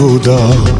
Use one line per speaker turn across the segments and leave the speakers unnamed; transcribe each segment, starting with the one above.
খোদা।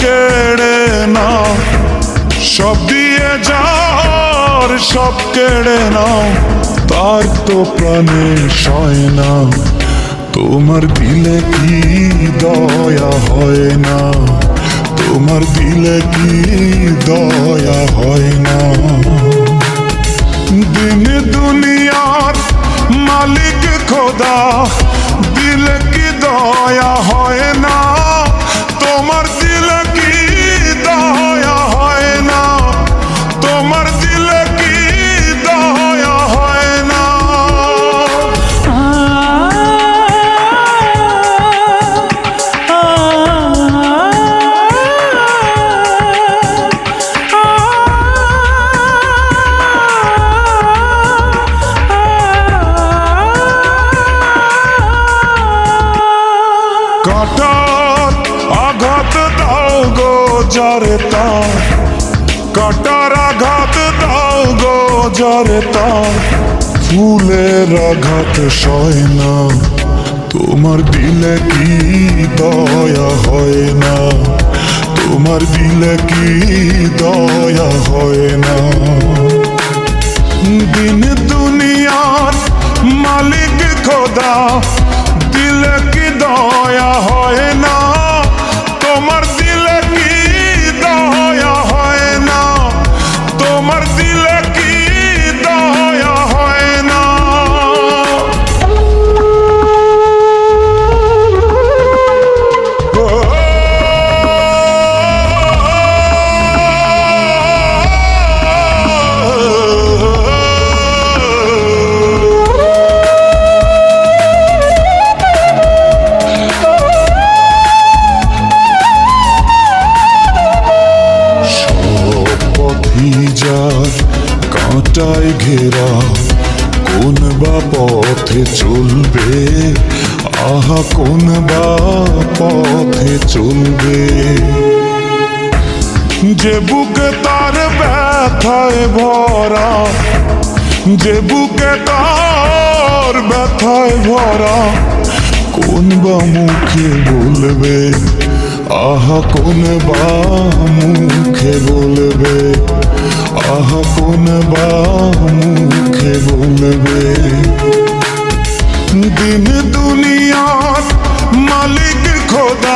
কেড়ে না সব দিয়ে যার, সব কেড়ে নাও। তার তো প্রাণে সয় না। তোমার দিলে কি দয়া হয় না? তোমার দিলে কি দয়া হয় না? দিন দুনিয়ার মালিক খোদা কাটার আঘাত দাও গো তার। কাটার আঘাত দাও গো তার। ফুলের আঘাত সয় না, তোমার দিলে কি দয়া হয় না? তোমার দিলে কি দয়া হয় না? কাঁটায় ঘেরা, কোন বা পথে চলবে? আহা, কোন বা পথে চলবে? যে বুকে তার ব্যথায় ভরা, যে বুকে তার ব্যথায় ভরা, কোন বা মুখে বলবে? আহা, কোন বা মুখে বলবে? আহা কোন বা মুখে বলবে? দিন দুনিয়ার মালিক খোদা